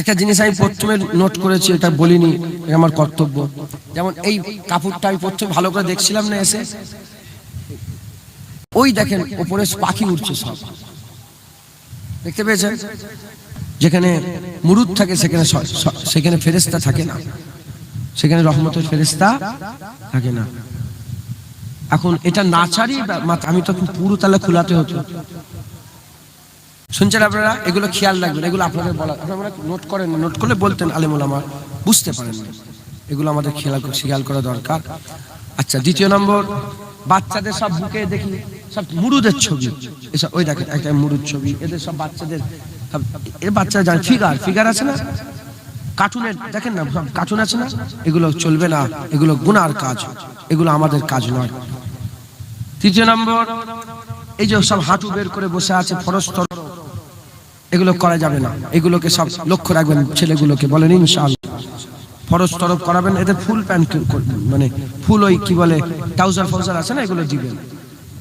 একটা জিনিস আমি প্রথমে নোট করেছি, এটা বলিনি, এটা আমার কর্তব্য। যেমন এই কাপড়টা আমি প্রথমে ভালো করে দেখছিলাম না এসে। ওই দেখেন উপরে পাখি উঠছে সব। দেখতে পেয়েছেন? যেখানে মুরুদ থাকে, সেখানে সেখানে ফেরেস্তা থাকে না। সেখানে রহমতের ফেরেস্তা থাকে না। এখন এটা নাচারই আমি তো পুরো তাহলে খোলাতে হতো। শুনছেন আপনারা? এগুলো খেয়াল রাখবেন, এগুলো আপনাদের বলা আপনারা নোট করেন, নোট করলে বলতেন আলেমুল আমার বুঝতে পারেন। এগুলো আমাদের খেয়াল খেয়াল করা দরকার। আচ্ছা দ্বিতীয় নম্বর, বাচ্চাদের সব বুকে দেখি, সব মুরুদের ছবি। এসব ওই দেখেন, একটা মুরুদ ছবি। এদের সব বাচ্চাদের সব- এর বাচ্চারা জানে ফিগার ফিগার আছে না? কার্টুনের দেখেন না, সব কার্টুন আছে না? এগুলো চলবে না, এগুলো গুনার কাজ, এগুলো আমাদের কাজ নয়। তৃতীয় নম্বর, এই যে সব হাঁটু বের করে বসে আছে ফরস্তর এগুলো করা যাবে না। এগুলোকে সব লক্ষ্য রাখবেন ছেলেগুলোকে, বলেন ইনশাল ফরজ তরফ করাবেন এদের ফুল প্যান্ট করবেন মানে ফুল ওই কি বলে, ট্রাউজার ফাউজার আছে না, এগুলো দিবেন।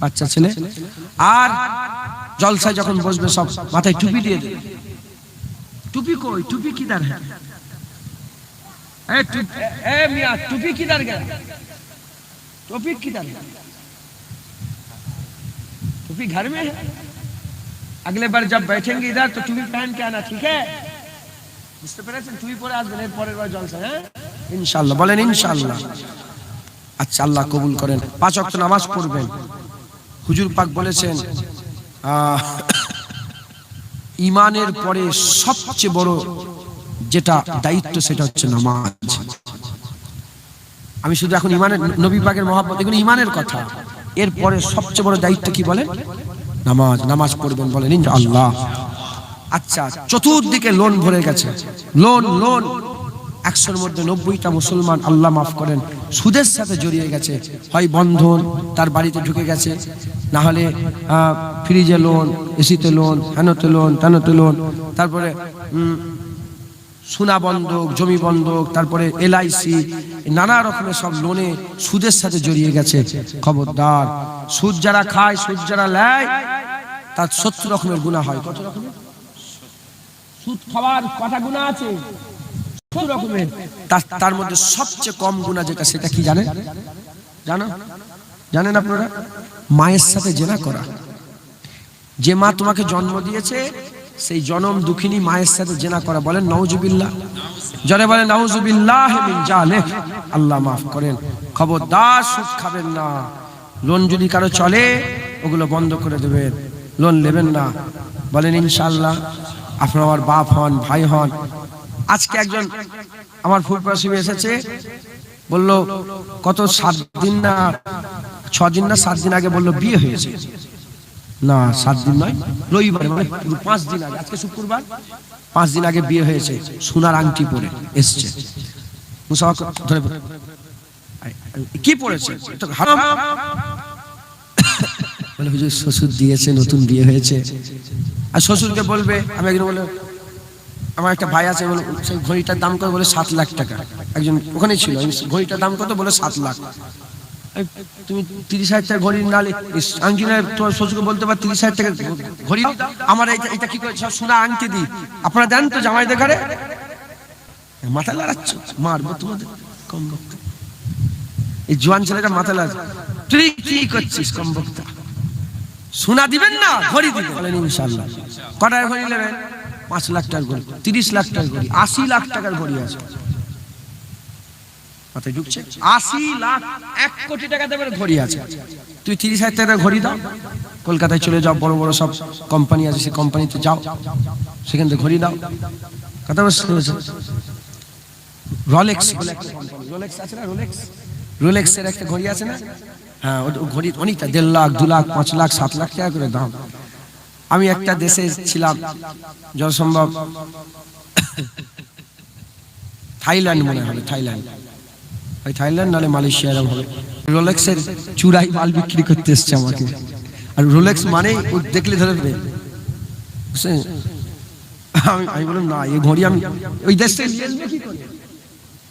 বাচ্চা ছেলে। আর জলসায় যখন বসবে, সব মাথায় টুপি দিয়ে দেবে টুপি কই? টুপি কি দার হ্যাঁ মিয়া, টুপি কি দার গেল? টুপি কি দার টুপি ঘর মে হ্যাঁ? अगले बार जब बैठेंगे इधर तो टुपी पहन के आना ठीक है বুঝতে পেরেছেন টুপি পরে আসবেন এর পরের বার জলসা হ্যাঁ ইনশাআল্লাহ বলেন ইনশাআল্লাহ আচ্ছা আল্লাহ কবুল করেন পাঁচ ওয়াক্ত নামাজ পড়বেন হুজুর পাক বলেছেন আহ, ইমানের পরে সবচেয়ে বড় যেটা দায়িত্ব সেটা হচ্ছে নামাজ আমি শুধু এখন ইমানের নবী পাকের মহাব্বত এগুলো ইমানের কথা এরপরে সবচেয়ে বড় দায়িত্ব কি বলেন নামাজ নামাজ পড়বেন বলেন আল্লাহ আচ্ছা চতুর্দিকে লোন ভরে গেছে। Loan loan. একশোর মধ্যে নব্বইটা মুসলমান আল্লাহ মাফ করেন। সুদের সাথে জড়িয়ে গেছে। হয় বন্ধন, তার বাড়িতে ঢুকে গেছে। না হলে ফ্রিজে লোন, এসিতে লোন হেনতে লোন তেনতে লোন। তারপরে সোনা বন্ধক, জমি বন্ধক, তারপরে এলআইসি নানা রকমের সব লোনে সুদের সাথে জড়িয়ে গেছে। খবরদার, সুদ যারা খায়, সুদ যারা নেয় তার সত্তর রকমের গুণা হয়। কত রকমের? সুদ খাওয়ার কটা গুণা আছে? রকমের। তার- মধ্যে সবচেয়ে কম গুণা যেটা সেটা কি জানেন? জানো? জানেন আপনারা? মায়ের সাথে জেনা করা। যে মা তোমাকে জন্ম দিয়েছে সেই জনম দুঃখিনী মায়ের সাথে জেনা করা। বলেন নওজুবিল্লাহ জনে বলেন নওজুবিল্লাহ আল্লাহ মাফ করেন। খবরদার সুদ খাবেন না। লোন যদি কারও চলে ওগুলো বন্ধ করে দেবেন। লোন নেবেন না। বলেন, ইনশাল্লাহ, আপনার আমার বাপ হন, ভাই হন। আজকে একজন আমার ফুলপ্রাসী এসেছে, বলল, কত সাত দিন না, ছ দিন না, সাত দিন আগে বলল বিয়ে হয়েছে। না, সাত দিন নয়, রবিবার মানে পাঁচ দিন আগে, আজকে শুক্রবার, পাঁচ দিন আগে বিয়ে হয়েছে, সোনার আংটি পরে এসছে। মুসাফা ধরে কি পড়েছে বলে, হুজুর, শ্বশুর দিয়েছে, নতুন বিয়ে হয়েছে। আর শ্বশুরকে বলবে, আমি একজন বলে, আমার একটা ভাই আছে, বলে সেই ঘড়িটার দাম কত? বলে, সাত লাখ টাকা। একজন ওখানে ছিল ঘড়িটার দাম কত? বলে, সাত লাখ। তুমি তিরিশ হাজার টাকা ঘড়ি নালে আংটি না তোমার শ্বশুরকে বলতে পার, তিরিশ হাজার টাকা ঘড়ি আমার এটা কি করে, সব সোনা আংটি দিই। আপনারা দেন তো জামাইদের ঘরে। মাথা লাগাচ্ছ মারবো তোমাদের কম বক্তা। এই জোয়ান ছেলেটা মাথা লাগাচ্ছে তুই কি করছিস কম বক্তা? সোনা দিবেন না ঘড়ি দিবেন। বলেন ইনশাল্লাহ কটার ঘড়ি নেবেন? পাঁচ লাখ টাকার ঘড়ি তিরিশ লাখ টাকার ঘড়ি আশি লাখ টাকার ঘড়ি আছে। মাথায় ঢুকছে? আশি লাখ এক কোটি টাকা ঘড়ি আছে। তুই তিরিশ হাজার টাকার ঘড়ি দাও। কলকাতায় চলে যাও বড় বড় সব কোম্পানি আছে সেই কোম্পানিতে যাও। সেখান থেকে ঘড়ি দাও। কথা? রলেক্স। রোলেক্স আছে না রোলেক্স? রোলেক্সের একটা ঘড়ি আছে না? হ্যাঁ ঘড়ি অনেকটা, দেড় লাখ, দু লাখ, পাঁচ লাখ, সাত লাখ টাকা করে দাম। আমি একটা দেশে ছিলাম যতসম্ভব থাইল্যান্ড মনে হবে থাইল্যান্ড। ওই থাইল্যান্ড নাহলে মালয়েশিয়া এরকম হবে। রোলেক্সের চূড়াই মাল বিক্রি করতে এসছে আমাকে। আর রোলেক্স মানে ও দেখলে ধরে দেবে? আমি আমি বললাম, না, এই ঘড়ি আমি, ওই দেশ নিয়ে কি করে?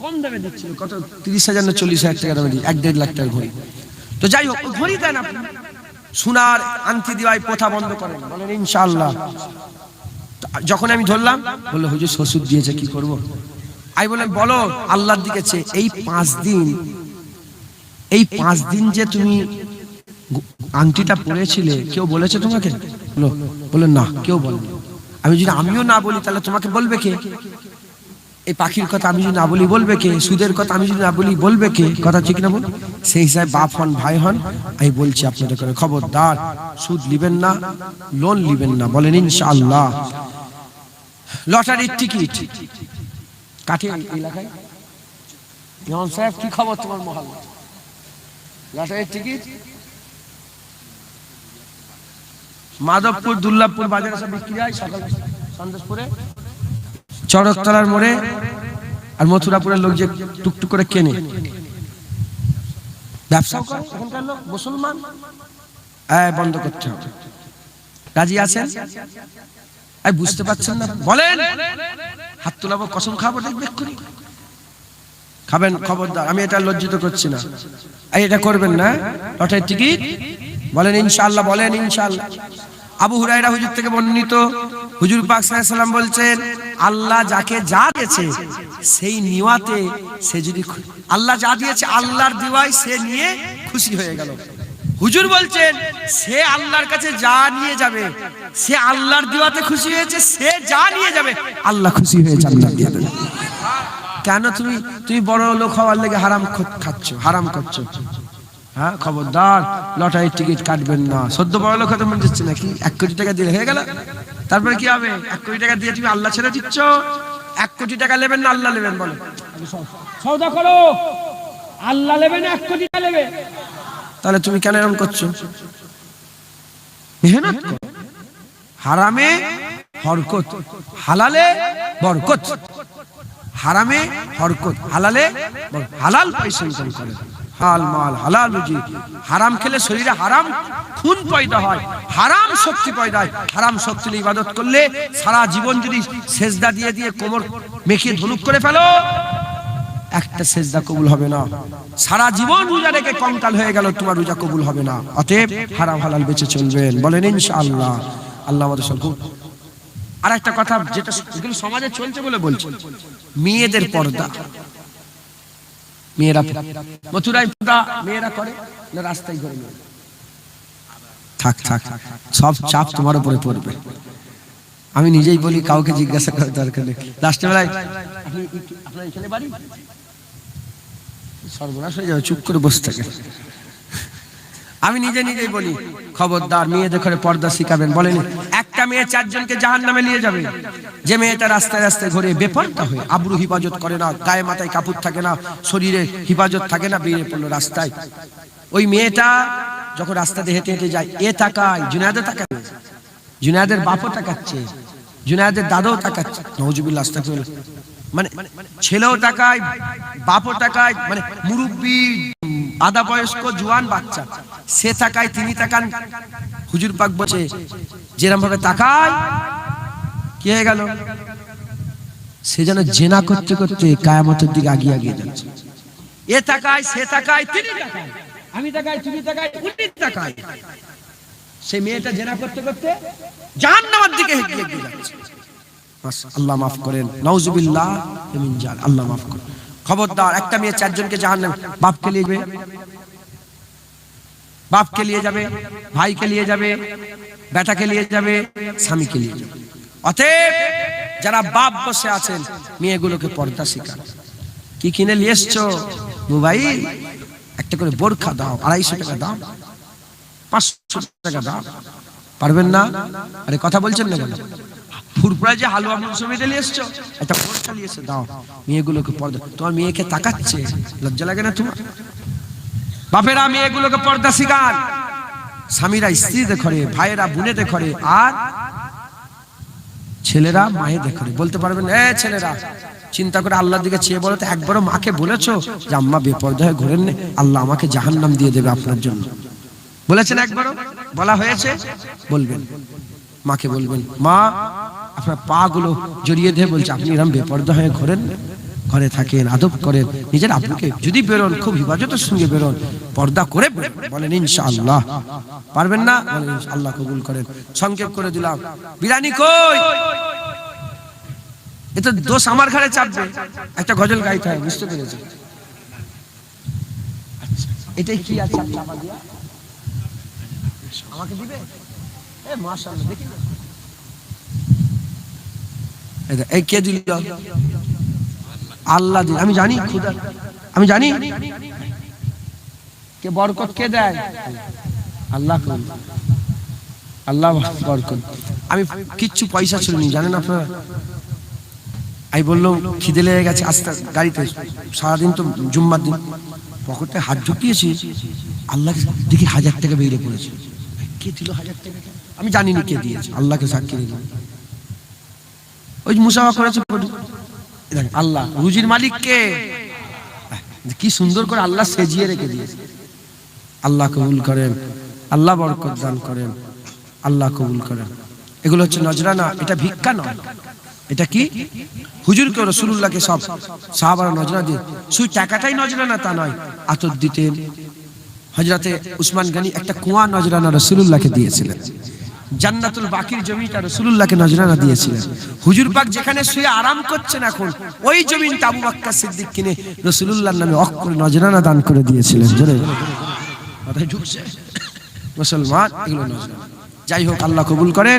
কম দামে দিচ্ছিল। কত? তিরিশ হাজার না চল্লিশ হাজার টাকা দামে এক দেড় লাখ ঘড়ি। তো যাই হোক ঘড়ি দেন আপনি। সোনার প্রথা বন্ধ করেন। বলেন, ইনশাআল্লাহ। তো যখন আমি ধরলাম, বলল, হুজুর, শ্বশুর দিয়েছে, কি করব। আমি বললাম, বলো, আল্লাহর দিকে এই পাঁচ দিন, এই পাঁচ দিন যে তুমি আংটিটা পরেছিলে, কেউ বলেছে তোমাকে? বলল, না, কেউ বলেনি। আমি যদি আমিও না বলি, তাহলে তোমাকে বলবে কে? এই পাখির কথা আমি যদি না বলি বলবে কে? সুদের কথা আমি যদি না বলি বলবে কে? কথা ঠিক না বল? সেই হিসাবে বাপ হন, ভাই হন, আমি বলছি আপনাদের করে খবরদার, সুদ লিবেন না লোন লিবেন না, বলেন ইনশাআল্লাহ। লটারির টিকিট। কাঠে এলাকায় ইমাম সাহেব, কি খবর তোমার মহল্লা লটারির টিকিট? মাধবপুর, দুর্লাভপুর বাজারে সব বিক্রি হয় সকাল সন্দেশপুরে চড়কতলার মোড়ে আর মথুরাপুরের লোক যে টুকটুক করে কেনে। লোক, মুসলমান। বন্ধ করতে হবে। রাজি আছেন? এই বুঝতে পারছেন না? বলেন! হাত তোলাবো, কসম খাব, দেখবে এক্ষুনি। খাবেন, খবরদার, আমি এটা লজ্জিত করছি না। এটা করবেন না? লটারির টিকিট? বলেন ইনশাল্লাহ বলেন ইনশাআল্লাহ। আবু হুরায়রা হুজুর থেকে বর্ণিত। হুজুর পাক সাল্লাম বলছেন, আল্লাহ যাকে যা দিয়েছে, সেই নিওয়াতে সে যদি আল্লাহ যা দিয়েছে, আল্লাহর দিওয়ায় সে নিয়ে খুশি হয়ে গেল। হুজুর বলছেন, সে আল্লাহর কাছে যা নিয়ে যাবে, সে আল্লাহর দিওয়াতে খুশি হয়েছে, সে যা নিয়ে যাবে, আল্লাহ খুশি হয়ে জান্নাত দিয়ে কেন তুমি তুমি বড় লোক হওয়ার লেগে হারাম খাচ্ছ, হারাম করছ? হ্যাঁ খবরদার লটারির টিকিট কাটবেন না। সদ্য বড় লোক মনে যাচ্ছে নাকি? এক কোটি টাকা দিয়ে হয়ে গেল। তারপরে কি হবে? এক কোটি টাকা দিয়ে তুমি আল্লাহ ছেড়ে দিচ্ছ? এক কোটি টাকা নেবেন না আল্লাহ নেবেন বলো। সৌদা করো। আল্লাহ নেবেন এক কোটি টাকা নেবে। তাহলে তুমি কেন এরকম করছ? মেহনত হারামে হরকত হালালে বরকত। হারামে হরকত হালালে হালাল পয়সা ইনকাম করে। হাল মাল, হালাল রুজি। হারাম খেলে শরীরে হারাম খুন পয়দা হয়, হারাম শক্তি পয়দা হয়। হারাম শক্তি নিয়ে ইবাদত করলে সারা জীবন যদি সেজদা দিয়ে দিয়ে কোমর মেখে ধনুক করে ফেলো, একটা সেজদা কবুল হবে না। সারা জীবন রোজা রেখে কঙ্কাল হয়ে গেল, তোমার রোজা কবুল হবে না। অতএব হারাম হালাল বেঁচে চলবেন। বলেন ইনশাআল্লাহ। আল্লাহ আমাদের সব আর একটা কথা যেটা সমাজে চলছে বলে বলছি। মেয়েদের পর্দা। মেয়েরা মথুরায় মেয়েরা করে না রাস্তায় করে মেয়ে? থাক থাক সব চাপ তোমার উপরে পড়বে। আমি নিজেই বলি কাউকে জিজ্ঞাসা করার দরকার নেই। বেলায় আপনি আপনার এখানে বাড়ি? সর্বনাশ হয়ে যাবে চুপ করে বসে থাকে। আমি নিজে নিজেই বলি খবরদার মেয়েদের ঘরে পর্দা শিখাবেন বলেন। মেয়ে চারজনকে জাহান নামে নিয়ে যাবে। যে মেয়েটা রাস্তায় রাস্তায় ঘুরে বেপর্দা হয়ে আবরু হিফাজত করে না, গায়ে মাথায় কাপড় থাকে না, শরীরে হিফাজত থাকে না, বেরিয়ে পড়ল রাস্তায়। ওই মেয়েটা যখন রাস্তাতে হেঁটে হেঁটে যায়, এ তাকায় জুনায়দে তাকায়। জুনায়দের বাপও তাকাচ্ছে, জুনায়দের দাদাও তাকাচ্ছে। নজুবিল্লা আস্তাকুল্লাহ মানে ছেলেও তাকায়, বাপও তাকায় মানে মুরব্বী, আধা বয়স্ক, জোয়ান বাচ্চা। সে তাকায়, তিনি তাকান। হুজুর পাক বসে যেরকম ভাবে তাকায় কি হয়ে গেল? সে যেন জেনা করতে করতে কায়ামতের দিকে আগিয়ে আগিয়ে যাচ্ছে। এ তাকায় সে তাকায় তিনি তাকায়। আমি তাকাই তুমি তাকাই উনি তাকায়। সেই মেয়েটা জেনা করতে করতে জাহান্নামের দিকে এগিয়ে এগিয়ে যাচ্ছে। বাস, আল্লাহ মাফ করেন। নাউজুবিল্লাহ মিন জাল আল্লাহ মাফ করেন। খবরদার একটা মেয়ে চারজনকে জাহান্নাম বাপকে নিয়ে যাবে। বাপকে নিয়ে যাবে ভাইকে নিয়ে যাবে। বেটাকে নিয়ে যাবে, স্বামীকে নিয়ে যাবে। অতএব যারা বাপ বসে আছেন, মেয়েগুলোকে পর্দা শিখান। কি কিনে নিয়ে এসছো? মোবাইল? একটা করে বোরখা দাও, আড়াইশো টাকা দাও, পাঁচশো টাকা দাও। পারবেন না? আরে কথা বলছেন না কেন? ফুরপুরা যে হালুয়া মৌসুমিতে নিয়ে এসছো, একটা বোরখা নিয়ে এসে, দাও। মেয়েগুলোকে পর্দা, তোমার মেয়েকে তাকাচ্ছে, লজ্জা লাগে না তোমার? বাপেরা, মেয়েগুলোকে পর্দা শিখান। স্বামীরা স্ত্রীদের ঘরে ভাইয়েরা বোনেদের ঘরে আর ছেলেরা মায়েদের ঘরে বলতে পারবেন এ ছেলেরা চিন্তা করে আল্লাহর দিকে চেয়ে বলো তো একবারও মাকে বলেছ যে আম্মা বেপর্দা হয়ে ঘোরেন নে, আল্লাহ আমাকে জাহান্নাম দিয়ে দেবে আপনার জন্য। বলেছেন একবারও? বলা হয়েছে? বলবেন। মাকে বলবেন মা আপনার পা গুলো জড়িয়ে দিয়ে বলছে আপনি এরকম বেপর্দা হয়ে ঘোরেন? ঘরে থাকেন আদব করেন নিজের আপুকে যদি বেরোন খুব হিফাজতের সঙ্গে বেরোন পর্দা করে বলেন ইনশাআল্লাহ। পারবেন না? আল্লাহ কবুল করেন। সংক্ষেপ করে দিলাম। বিরানি কই? এটা দোষ আমার ঘরে চাপবে। একটা গজল গাইতে হয় বুঝতে পেরেছি আচ্ছা, এটাই কি আছে? আমাকে দিবে? এ মাশাআল্লাহ দেখ, এই কে দিল? আল্লাহ দিল। আমি জানি খুদা আমি জানি। কে বরকত কে দেয়? আল্লাহ। আল্লাহ বরকত আমি কিচ্ছু পয়সা ছিল নি জানেন আপনারা? আমি বললাম খিদে লেগে গেছে আস্তে গাড়িতে। সারাদিন তো জুম্মার দিন। পকেটে হাত ঢুকিয়েছি। আল্লাহ দেখি হাজার টাকা বেরিয়ে পড়েছে। কে দিল হাজার টাকা? আমি জানি না কে দিয়েছে। আল্লাহকে সাক্ষী দিল ওই মুসাফা করেছে আল্লাহ, রুজির মালিক কে কি সুন্দর করে আল্লাহ সেজিয়ে রেখে দিয়েছে। আল্লাহ কবুল করেন, আল্লাহ বরকত দান করেন, আল্লাহ কবুল করেন। এগুলো হচ্ছে নজরানা, এটা ভিক্ষা নয়। এটা কি? হুজুরকে রসুল্লাহকে সব সাহাবারা নজরা দিয়ে, শুধু টাকাটাই নজরানা তা নয়, আতর দিতেন। হজরতে উসমান গানি একটা কুয়া নজরানা রসুল্লাহকে দিয়েছিলেন। জান্নাতুল বাকির জমিটা রসুল্লাহকে নজরানা দিয়েছিলেন। হুজুর পাক যেখানে শুয়ে আরাম করছেন এখন, ওই জমিন তাবু বাক্কা সিদ্দিক কিনে রসুল্লাহর নামে অক্ষর নজরানা দান করে দিয়েছিলেন। মুসলমান যাই হোক, আল্লাহ কবুল করেন।